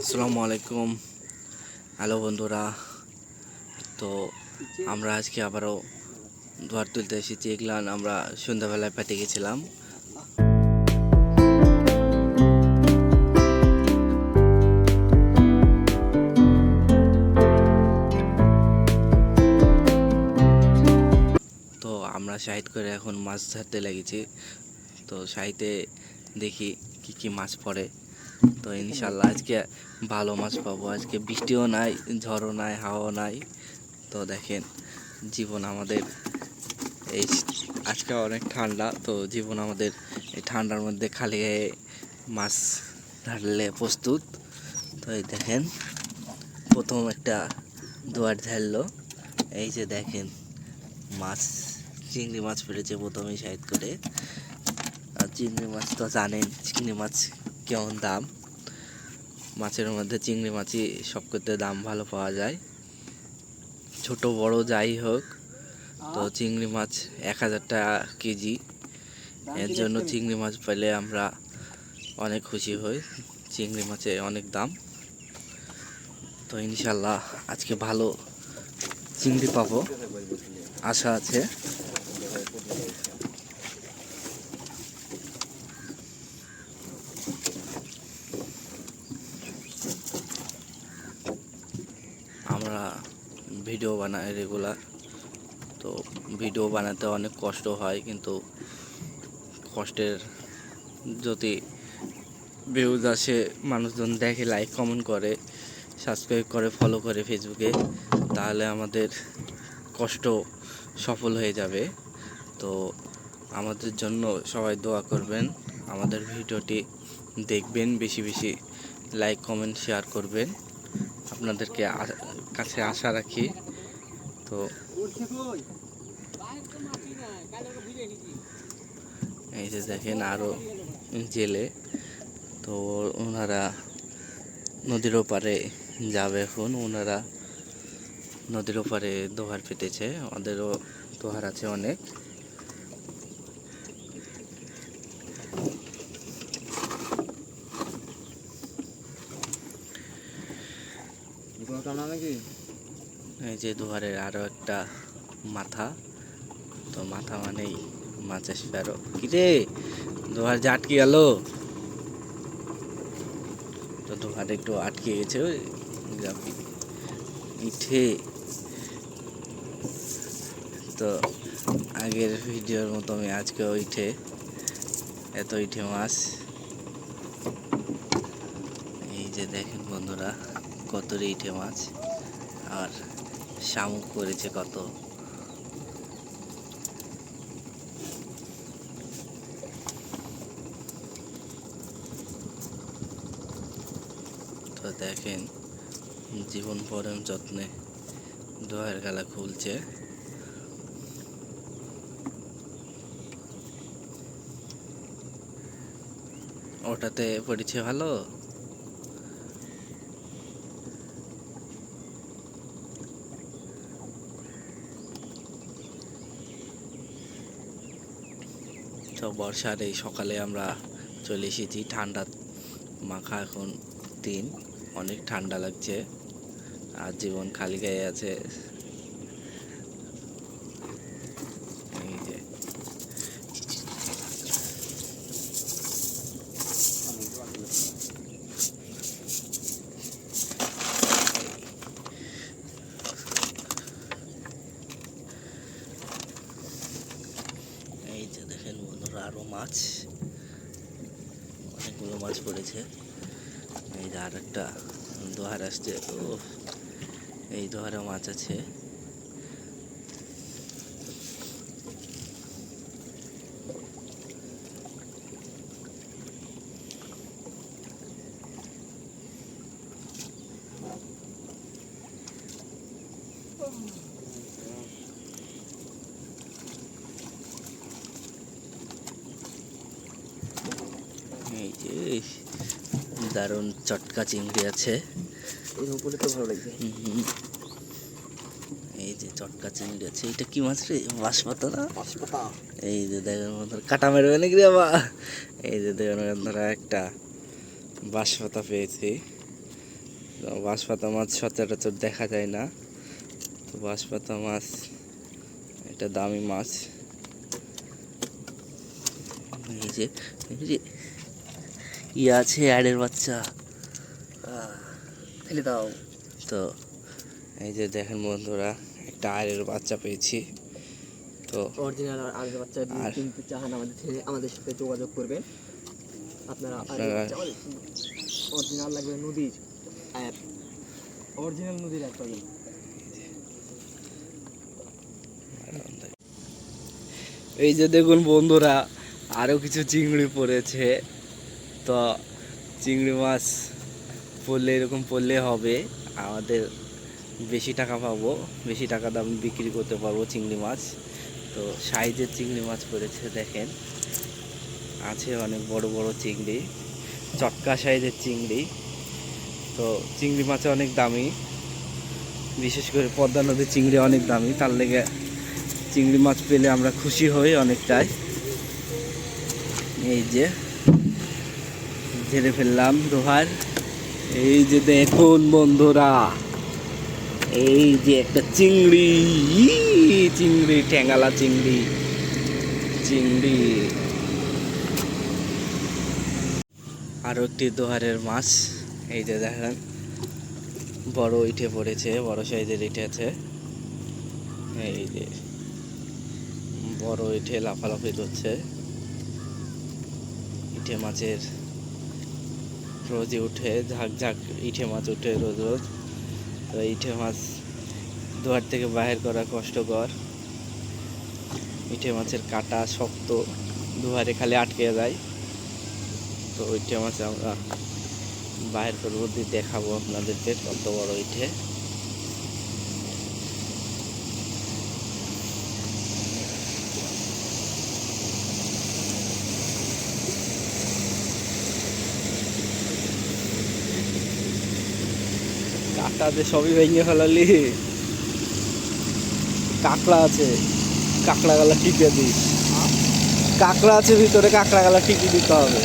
আসসালামু আলাইকুম। হ্যালো বন্ধুরা, তো আমরা আজকে আবারও দুয়ার তুলতে এসেছি। এগুলান আমরা সন্ধ্যাবেলায় পেটে গেছিলাম। তো আমরা সাইড করে এখন মাছ ধরতে লেগেছি। তো সাইডে দেখি কি কি মাছ পড়ে। তো ইনশাল্লাহ আজকে ভালো মাছ পাবো। আজকে বৃষ্টিও নাই, ঝড়ও নাই, হাওয়াও নাই। তো দেখেন, জীবন আমাদের এই আজকে অনেক ঠান্ডা, তো জীবন আমাদের এই ঠান্ডার মধ্যে খালি মাছ ধরলে প্রস্তুত। তো এই দেখেন, প্রথম একটা দুয়ার ধরলো এই যে দেখেন, মাছ, চিংড়ি মাছ পেড়েছে প্রথমেই সাইড করে। আর চিংড়ি মাছ তো জানেন, চিংড়ি মাছ কেমন দাম? মাছের মধ্যে চিংড়ি মাছই সব করতে দাম ভালো পাওয়া যায়। ছোট বড় যাই হোক তো চিংড়ি মাছ এক হাজার টাকা কেজি। এর জন্য চিংড়ি মাছ পেলে আমরা অনেক খুশি হই। চিংড়ি মাছে অনেক দাম। তো ইনশাল্লাহ আজকে ভালো চিংড়ি পাবো। আশা আছে। আমরা ভিডিও বানাই রেগুলার তো ভিডিও বানাতে অনেক কষ্ট হয়, কিন্তু কষ্টের যদি ভিউজ আসে, মানুষজন দেখে লাইক কমেন্ট করে সাবস্ক্রাইব করে ফলো করে ফেসবুকে তাহলে আমাদের কষ্ট সফল হয়ে যাবে। তো আমাদের জন্য সবাই দোয়া করবেন, আমাদের ভিডিওটি দেখবেন, বেশি বেশি লাইক কমেন্ট শেয়ার করবেন। আপনাদেরকে কাছে আশা রাখি। তো এই যে দেখেন আরও জেলে। তো ওনারা নদীর ওপারে যাবে এখন। ওনারা নদীর ওপারে দোহার পেতেছে। ওদেরও দোহার আছে অনেক নাকি এই যে দুয়ারের আরও একটা মাথা, তো মাথা মানেই মাছের ফেরো। কিরে, দুয়ার যে আটকে গেল? তো দুয়ার একটু আটকে গেছে ইঠে। তো আগের ভিডিওর মতো আমি আজকে ইঠে। এত ইঠে মাছ। এই যে দেখেন বন্ধুরা, কত ইঠে মাছ। আর শামুক করেছে কত? তো দেখেন জীবন পরম যত্নে দোয়ের গালা খুলছে। ওটাতে পড়েছে ভালো তো বর্ষার এই সকালে আমরা চলে এসেছি। ঠান্ডা মাখা এখন দিন। অনেক ঠান্ডা লাগছে। আর জীবন খালি গায়ে আছে এই যে এই যে দেখেন বন্ধুরা আরও মাছ অনেকগুলো মাছ পড়েছে এই যে আর একটা দোহার আসছে ও এই দোহারে মাছ আছে। দারুণ চটকা চিংড়ি আছে। এরকম করলে তো ভালো লাগবে। এই যে চটকা চিংড়ি আছে এটা কি মাছ রে? বাঁশপাতা না? পাঁচপাতা এই যে দেখেন বন্ধুরা কাটা মেরবে নাকি রে বাবা? এই যে দেখেন বন্ধুরা একটা বাঁশপাতা পেয়েছি। বাঁশপাতা মাছ সচরাচর দেখা যায় না। তো বাঁশপাতা মাছ এটা দামি মাছ। এই যে এই যে ই আছে অ্যাডের বাচ্চা। ফেলে দাও। তো এই যে দেখেন বন্ধুরা একটা আয়ের বাচ্চা পেয়েছি। তো অরিজিনাল আর বাচ্চা কিনতে চান আমাদের থেকে আমাদের সাথে যোগাযোগ করবেন আপনারা আপনারা- অরিজিনাল লাগবে নদীর অ্যাপ অরিজিনাল নদীর অ্যাপ পাবেন। এই যে দেখুন বন্ধুরা আরও কিছু চিংড়ি পড়েছে। তো চিংড়ি মাছ পড়লে এরকম পড়লে হবে। আমাদের বেশি টাকা পাবো, বেশি টাকা দাম বিক্রি করতে পারব চিংড়ি মাছ। তো সাইজের চিংড়ি মাছ পড়েছে দেখেন। আছে অনেক বড় বড় চিংড়ি, চটকা সাইজের চিংড়ি। তো চিংড়ি মাছ অনেক দামি। বিশেষ করে পদ্মা নদীর চিংড়ি অনেক দামি। তার লেগে চিংড়ি মাছ পেলে আমরা খুশি হই অনেকটাই। এই যে, ঝেড়ে ফেললাম দোহার এই যে দেখুন বন্ধুরা, এই যে একটা চিংড়ি চিংড়ি ঠ্যাঙ্গালা চিংড়ি চিংড়ি। আরও একটি দোহারের মাছ, এই যে দেখেন, বড় ইটে পড়েছে, বড় সাইজের ইটে আছে। এই যে বড় ইটে লাফালাফি করছে, ইটে মাছের রোজই উঠে, ঝাঁক ঝাঁক ইঠে মাছ উঠে রোজ রোজ। তো ইঠে মাছ দুয়ার থেকে বাহির করা কষ্টকর। ইঠে মাছের কাটা শক্ত, দুয়ারে খালি আটকে যায়। তো ইঠে মাছ আমরা বাহির করব, দেখাবো আপনাদেরকে কত বড় ইটে যে সবই ভেঙে ফেলালি। কাঁকড়া আছে, কাঁকড়া গালা টিপে দিস কাঁকড়া আছে ভিতরে, কাঁকড়া গালা টিপে দিতে হবে।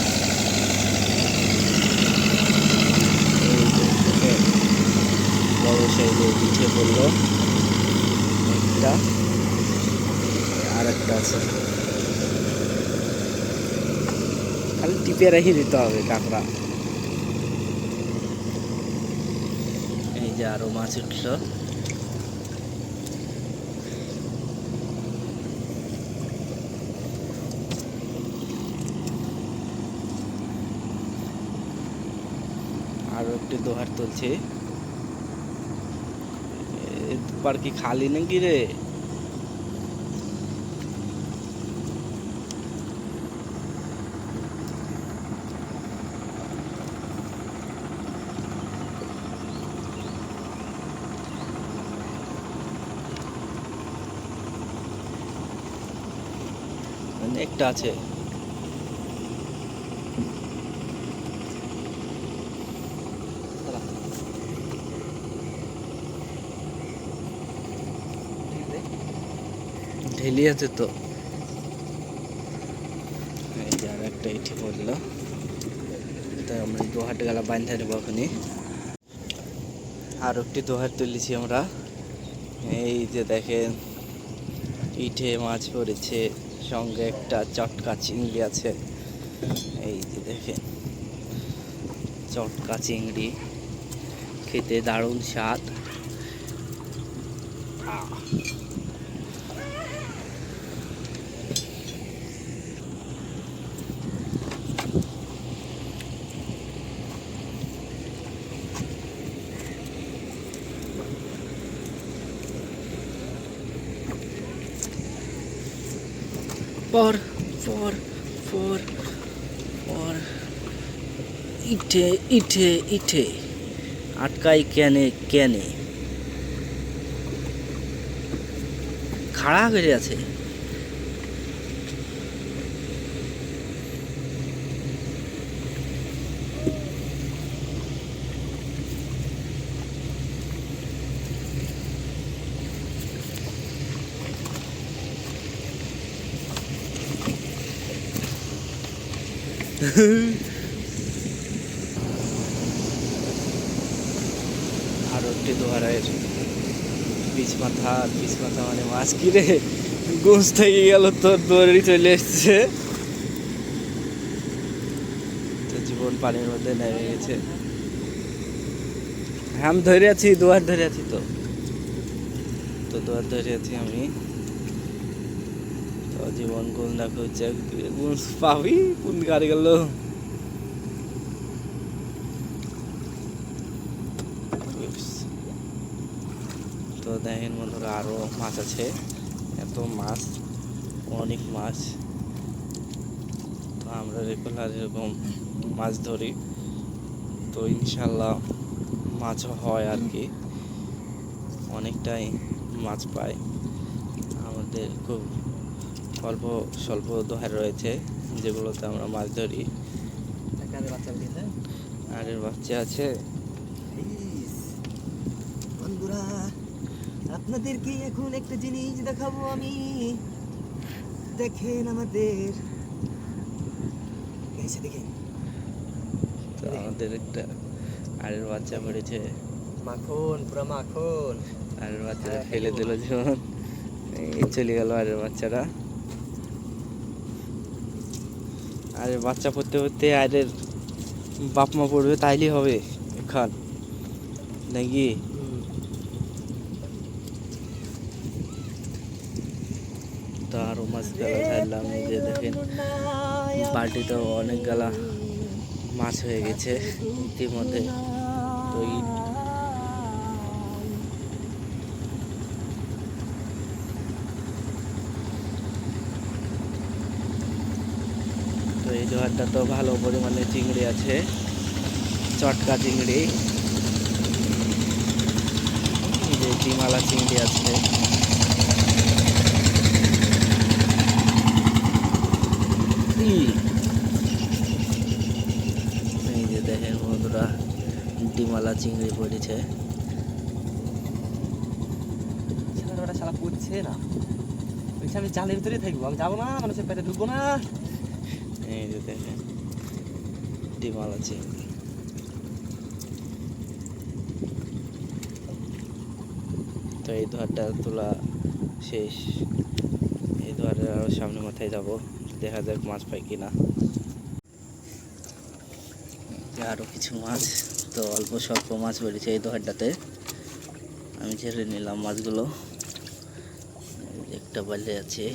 একটা আর একটা আছে। খালি টিপে রেখে দিতে হবে কাঁকড়া। যে আরও মাছ উঠল। আরও একটু দোহার তুলছে। পার কি খালি নাকি রে? একটা আছে। ঢেলি। আছে তো। এই যে আর একটা ইঠে পড়ল। তাই আমরা দোহাট গেলা বান্ধা নেব ওখানে আর একটি দোহার তুলেছি আমরা। এই যে দেখেন ইঠে মাছ পড়েছে। সঙ্গে একটা চটকা চিংড়ি আছে। এই যে দেখেন চটকা চিংড়ি খেতে দারুণ স্বাদ। পর পর পর পর ইঠে ইঠে ইঠে আটকাই কেনে কেনে। খাড়া হয়ে আছে। একটি মানে মাছ তোর চলে তো জীবন পানির মধ্যে নেমে গেছে। হ্যাঁ, আমি ধরে আছি দুয়ার ধরে আছি তো। তো দুয়ার ধরে আছি আমি। জীবন গুণ দেখো হচ্ছে পাবি? কোন গাড়ি গেল? তো দেখেন বন্ধুরা আরও মাছ আছে। এত মাছ, অনেক মাছ। তো আমরা রেগুলার এরকম মাছ ধরি। তো ইনশাল্লাহ মাছ হয় আর কি। অনেকটাই মাছ পাই আমাদের খুব অল্প স্বল্প দোহার রয়েছে যেগুলোতে আমরা মাছ ধরি। আর এর বাচ্চা আছে? বন্ধুরা আপনাদেরকে এখন একটা জিনিস দেখাবো আমি? দেখেন আমাদের। দেখেন। তো আমাদের একটা আরের বাচ্চা পড়েছে। মাখন পুরো মাখন। আরের বাচ্চাটা হ্যাঁ, ফেলে দিল যেমন এই চলে গেল আরের বাচ্চাটা। আরে বাচ্চা পড়তে পড়তে আর বাপ মা পড়বে, তাইলেই হবে এখন। নাকি? তো আরও মাছ গেলা ছাড়লাম, এই যে দেখেন বালটিতে অনেক গেলা মাছ হয়ে গেছে ইতিমধ্যে তো এই তো এই জোয়ারটা তো ভালো পরিমাণে চিংড়ি আছে, চটকা চিংড়ি। যে ডিমালা চিংড়ি আছে। এই যে দেখেন বন্ধুরা, ডিমালা চিংড়ি পড়েছে। শালা করছে না। আমি চালের ভিতরে থাকব, আমি যাব না, মানুষের পেটে ঢুকবো না। এই যে দেখেন ডিমালা চিংড়ি তো এই ধোয়ারটা তোলা শেষ। এই ধোয়ারে আরও সামনে মাথায় যাব। দেখা যাক মাছ পাই কিনা। আরও কিছু মাছ। তো অল্প স্বল্প মাছ বেরিয়েছে এই দোহারটাতে আমি ছেড়ে নিলাম মাছগুলো। একটা বালে আছে।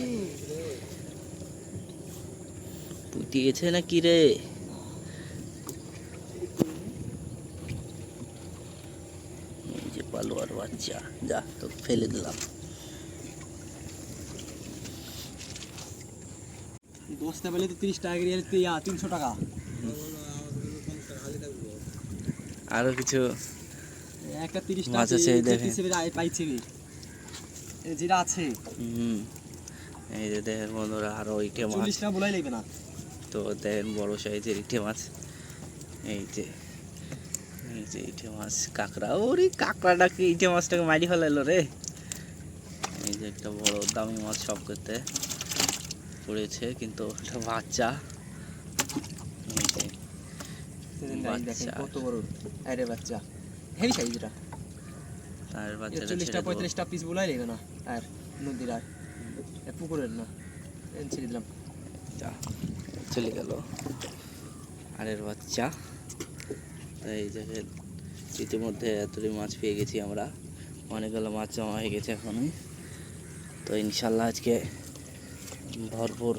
গেছে না কি রে যে পালোয়ার বাচ্চা যা তো ফেলে দিলাম। দশটা বেলে তো তিরিশ টাকা তিনশো টাকা। আরও কিছু একটা তিরিশ টাকা পাইছি যেটা আছে। হুম। এই যে দেখেন বন্ধুরা আরও ওইটা মাছ। চল্লিশ টাকা বলাই লাগবে না। তো দেখেন বড় সাইজের ইটে মাছ। এই যে এই যে ইটে মাছ কাঁকড়া। ওরে কাঁকড়াটাকে ইটে মাছটাকে মারি ফেলাইলো রে। এই যে একটা বড় দামি মাছ সব করতে পড়েছে কিন্তু ওটা বাচ্চা। বাচ্চা। কত বড় আরে বাচ্চা। হেভি তার বাচ্চাটা চল্লিশটা। পঁয়তাল্লিশটা পিস বলাই না। আর নদীর আর পুকুরের না। ছেড়ে দিলাম। যা, চলে গেল। আরের বাচ্চা। এই জায়গায় ইতিমধ্যে এতটাই মাছ পেয়ে গেছি আমরা। অনেকগুলো মাছ জমা হয়ে গেছে এখনই। তো ইনশাল্লাহ আজকে ভরপুর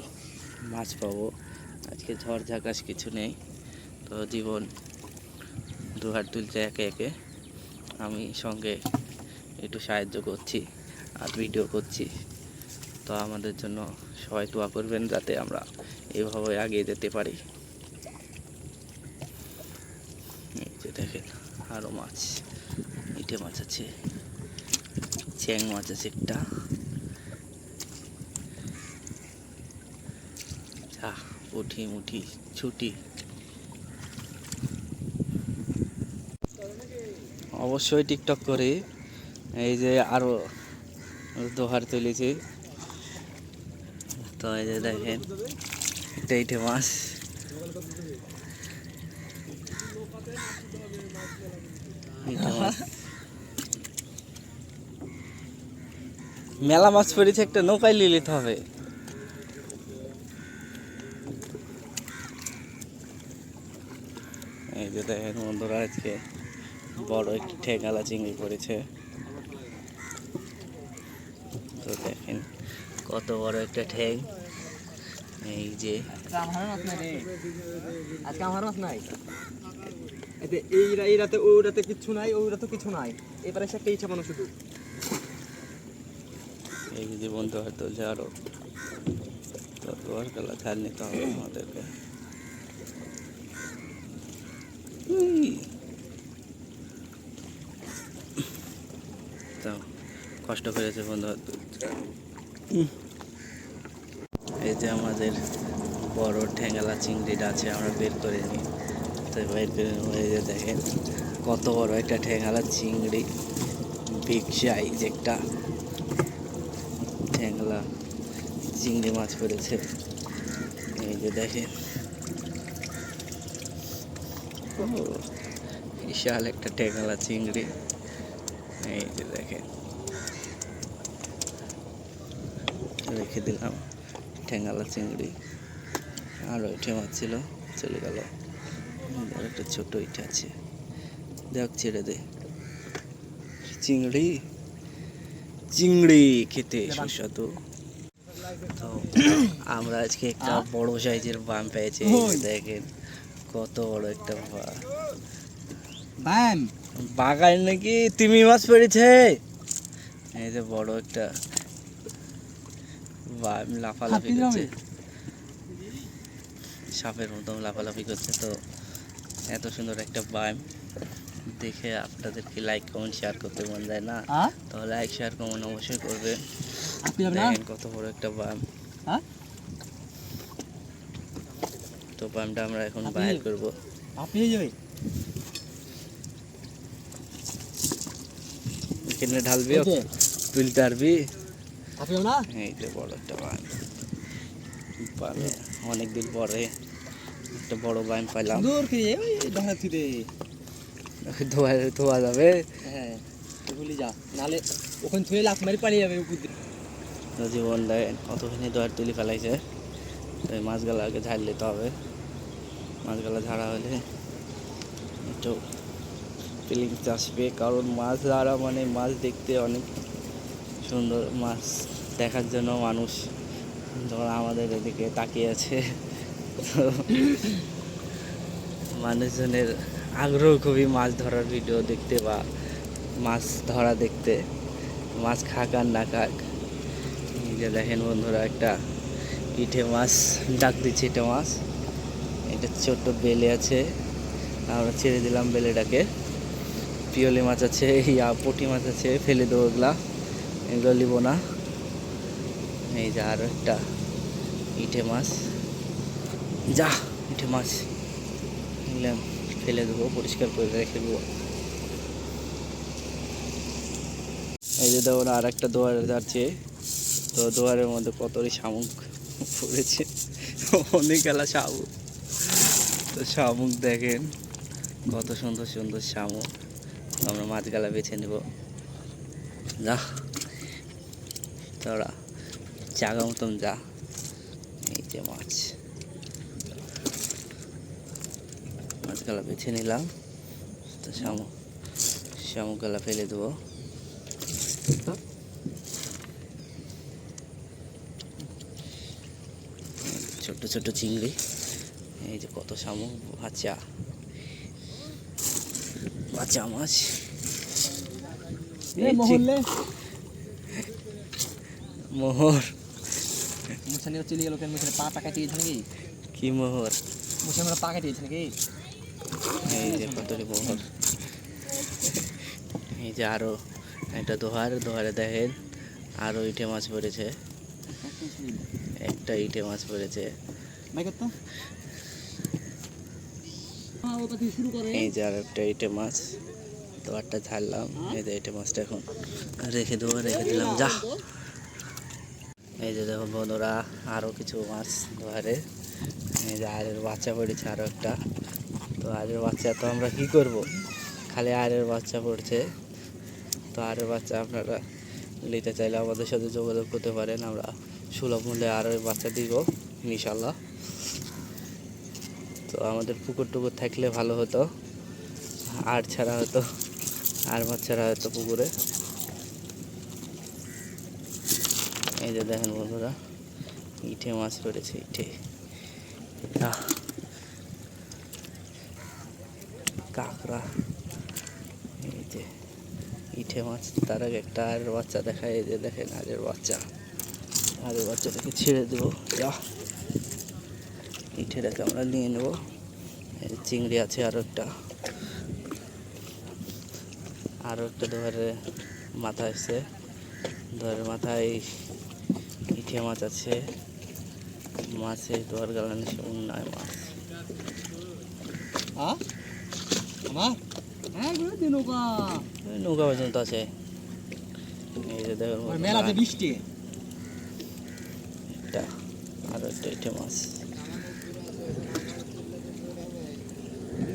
মাছ পাবো। আজকে ঝড় ঝাঁকাশ কিছু নেই। তো জীবন দু হাত তুলছে একে একে। আমি সঙ্গে একটু সাহায্য করছি আর ভিডিও করছি। তো আমাদের জন্য সবাই দোয়া করবেন যাতে আমরা এইভাবে এগিয়ে যেতে পারি। দেখেন আরও মাছ, ইটে মাছ আছে, চ্যাং মাছ আছে একটা। উঠি মুঠি, ছুটি। অবশ্যই টিকটক করে। এই যে আরও দোহার তুলেছি। তো এই যে দেখেন এইটে মাছ মেলা মাছ পড়েছে, একটা নৌকায় নিয়ে নিতে হবে। এই যে দেখেন বন্ধুরা, আজকে বড় একটি ঠেকালা চিংড়ি পড়েছে। তো দেখেন কত বড় একটা ঠেক এই যে আমার মাছ নাই রে। আজকে আমার মাছ নাই। এতে এই এই রাতে ওই রাতে কিচ্ছু নাই ওই রাতে কিছু নাই। এবারে সে একটা ইচ্ছা বানো শুধু? এই যে বন্ধু আর তুলছে আরও তো তোমার গলা ঝাল নিতে হবে আমাদেরকে। তো কষ্ট করেছে বন্ধু। যে আমাদের বড় ঠেঙ্গালা চিংড়িটা আছে, আমরা বের করে নিই। তো বের করে। এই যে দেখেন, কত বড় একটা ঠেঙ্গালা চিংড়ি, বিগ সাইজ একটা ট্যাংলা চিংড়ি মাছ পড়েছে। এই যে দেখেন। বিশাল একটা ট্যাংলা চিংড়ি। এই যে দেখেন। রেখে দিলাম। ঠ্যাঙ্গালা চিংড়ি। আর ওইটা মাছ ছিল চলে গেল। আর একটা ছোট ইটা আছে। দেখ ছেড়ে দে। চিংড়ি? চিংড়ি খেতে সুস্বাদু। তো আমরা আজকে একটা বড় সাইজের বাম পেয়েছি। দেখেন কত বড় একটা বাগান নাকি তিমি মাছ পড়েছে? এই যে বড় একটা লাফালাফি করছে। সাপের মতন লাফালাফি করছে তো এত সুন্দর একটা বাম দেখে আপনাদেরকে লাইক কমেন্ট শেয়ার করতে মন যায় না? তো লাইক শেয়ার কমেন্ট অবশ্যই করবেন। দেখেন কত বড় একটা বাম তো বামটা আমরা এখন বাইর করব। আপনি এখানে ঢালবি। তুলতে পারবি না? এই যে বড় একটা বাম বামে অনেকদিন পরে একটা বড় বাম পাইলাম। দূর কি ধরা থিরে ধোয়া ধোয়া যাবে। হ্যাঁ ভুলি যা নালে ওখান থুয়ে লাফ মারি পালিয়ে যাবে উপর দিয়ে। জীবন দেখেন কতখানি দোয়ার তুলি ফেলাইছে। তো এই মাছগুলো আগে ঝাড় নিতে হবে। মাছগুলো ঝাড়া হলে একটু ফিলিংস আসবে। কারণ মাছ ধরা মানে মাছ দেখতে অনেক সুন্দর মাছ দেখার জন্য মানুষ যখন আমাদের এদিকে তাকিয়ে আছে মানুষজনের আগ্রহ খুবই মাছ ধরার ভিডিও দেখতে বা মাছ ধরা দেখতে। মাছ খাক আর না খাক। যে দেখেন বন্ধুরা, একটা পিঠে মাছ, ডাক দিচ্ছে ইটে মাছ। এটা ছোট্ট বেলে আছে। আমরা ছেড়ে দিলাম বেলেটাকে। পিওলি মাছ আছে, ইয়া, পুঁটি মাছ আছে, ফেলে দেবো এগুলা এগুলো নিব না। এই যে আরও একটা ইটে মাছ। যা, ইটে মাছ। নিলাম ফেলে দেবো, পরিষ্কার করে রেখে দেবো। এই যে দেখুন আর একটা দোয়ারে যাচ্ছে। তো দোয়ারের মধ্যে কতই শামুক পড়েছে। অনেক গেলা শামুক। তো শামুক দেখেন, কত সুন্দর সুন্দর শামুক। আমরা মাছগালা বেছে নেব। যা। তোরা জাগা মতন যা। এই যে মাছ। মাছগালা বেছে নিলাম। তো শামুক শামুকগালা ফেলে দেবো। ছোট্ট ছোট্ট চিংড়ি। এই যে কত শামুক বাচ্চা। বাচ্চা মাছ। মোহর। মুসানি চলে গেল কেন মুসানি পা টাকা দিয়েছে নাকি? কি মোহর? মুসানি আমরা পা কাটিয়েছে নাকি? এই যে কতটি মোহর। এই যে আরও একটা দোহার দোহারে দেখেন আরও ইটে মাছ পড়েছে। একটা ইটে মাছ পড়েছে। এই যে আর একটা ইটে মাছ। দোয়ারটা ছাড়লাম এই যে ইটে মাছটা এখন। রেখে দেবো রেখে দিলাম। যা। এই যে দেখো বন্ধুরা আরও কিছু মাছ দোয়ারে এই যে আয়ের বাচ্চা পড়েছে আরও একটা। তো আয়ের বাচ্চা তো আমরা কি করব? খালি আয়ের বাচ্চা পড়ছে। তো আয়ের বাচ্চা আপনারা নিতে চাইলে আমাদের সাথে যোগাযোগ করতে পারেন। আমরা সুলভ মূল্যে আরও বাচ্চা দিব ইনশাল্লাহ তো আমাদের পুকুর টুকুর থাকলে ভালো হতো। আর ছাড়া হতো, আর ছাড়া হতো পুকুরে। এই যে দেখেন বন্ধুরা, ইটে মাছ পড়েছে ইটে। কাঁকড়া। এই যে ইটে মাছ, তার আগে একটা আর বাচ্চা দেখায়, এই যে দেখেন আরের বাচ্চা। আরের বাচ্চাটাকে ছেড়ে দেবো, যা। ইটেটাকে আমরা নিয়ে নেব। চিংড়ি আছে আরও একটা। আরও একটা ধরে মাথা আছে ধরে মাথায় ইটে মাছ আছে। মাছের দোয়ার গালানি উন্নয় মাছ। হ্যাঁ নৌকা। পর্যন্ত আছে। এই যে দেখুন বৃষ্টি। আরও একটা ইটে মাছ।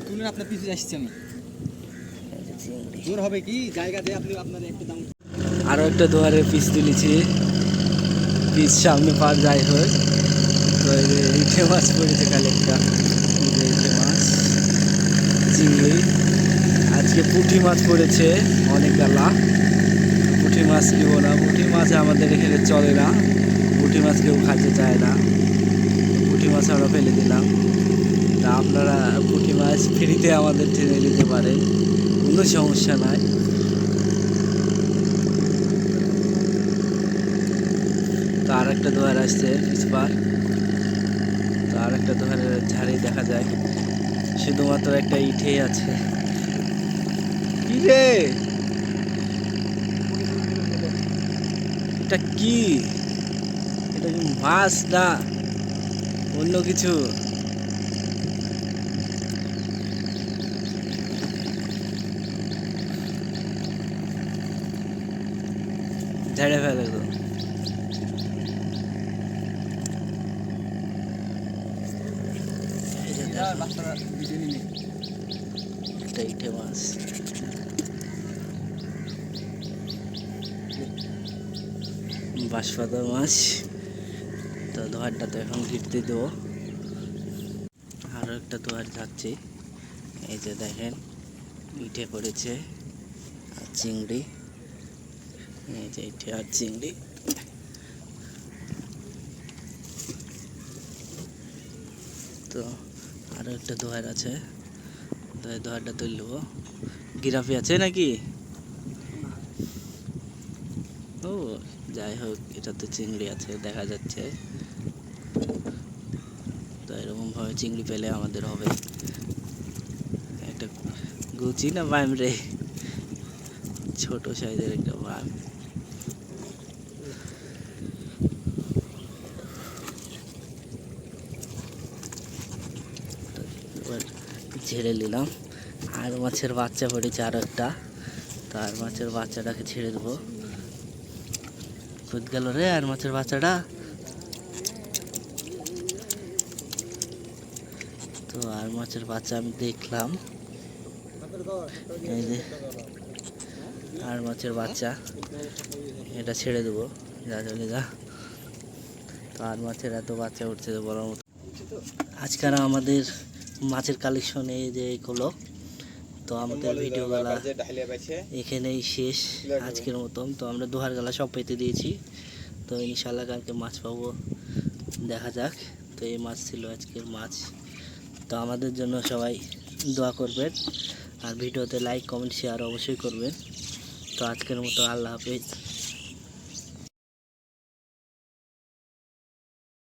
তুলে আপনার পিছিয়ে আসছি আমি। জোর হবে কি? জায়গা দিয়ে আপনি আপনার একটু দাম আরও একটা দুয়ারে পিস তুলেছি। পিস সামনে পার যাই হোক। তো ইটে মাছ পড়েছে এই ইটে মাছ, চিংড়ি। আজকে পুঁটি মাছ পড়েছে অনেক গালা পুঁটি মাছ নিব না, পুঁটি মাছ আমাদের এখানে চলে না। পুঁটি মাছ কেউ খাইতে চায় না। পুঁটি মাছ আমরা ফেলে দিলাম। তা আপনারা পুঁটি মাছ ফ্রিতে আমাদের টেনে নিতে পারেন। কোনো সমস্যা নাই। তো আর একটা দোয়ার আসছে পিছবার তো আর একটা দোয়ারের ঝাড়ি দেখা যায়। শুধুমাত্র একটা ইটেই আছে। কি রে এটা কি? এটা কি মাছ? না, অন্য কিছু। ঝেড়ে ফেলে তো এই যে দেখো, বাচ্চারা ভিডিও নিলে একটা ইটে মাছ বাঁশপাতা মাছ। তো দোয়ারটা তো এখন গিরতে দেবো। আরও একটা দোয়ার যাচ্ছে এই যে দেখেন ইটে পড়েছে আর চিংড়ি। এই যে ইটে আর চিংড়ি। তো আরও একটা দোয়ার আছে। দোয়ারটা তুলব গিরাফি আছে নাকি? ও যাই হোক, এটাতে চিংড়ি আছে, দেখা যাচ্ছে। তো এরকমভাবে চিংড়ি পেলে আমাদের হবে। একটা গুচি না বাইম রে? ছোট সাইজের একটা বাইম ছেড়ে নিলাম। আর মাছের বাচ্চা পড়েছে আরও একটা। তার মাছের বাচ্চাটাকে ছেড়ে দেবো। খুদ গেল রে আর মাছের বাচ্চাটা। তো আর মাছের বাচ্চা আমি দেখলাম। এই যে, আর মাছের বাচ্চা, এটা ছেড়ে দেবো। যা, চলে যা। তো আর মাছের এত বাচ্চা উঠছে বলার মতো। আজকাল আমাদের মাছের কালেকশন এই যে এইগুলো তো আমাদের ভিডিও গালা এখানেই শেষ আজকের মতন। তো আমরা দোহার গালা সব পেতে দিয়েছি। তো ইনশাল্লাহ কালকে মাছ পাবো। দেখা যাক। তো এই মাছ ছিল আজকের মাছ। তো আমাদের জন্য সবাই দোয়া করবেন। আর ভিডিওতে লাইক কমেন্ট শেয়ার অবশ্যই করবেন। তো আজকের মতো আল্লাহ হাফেজ।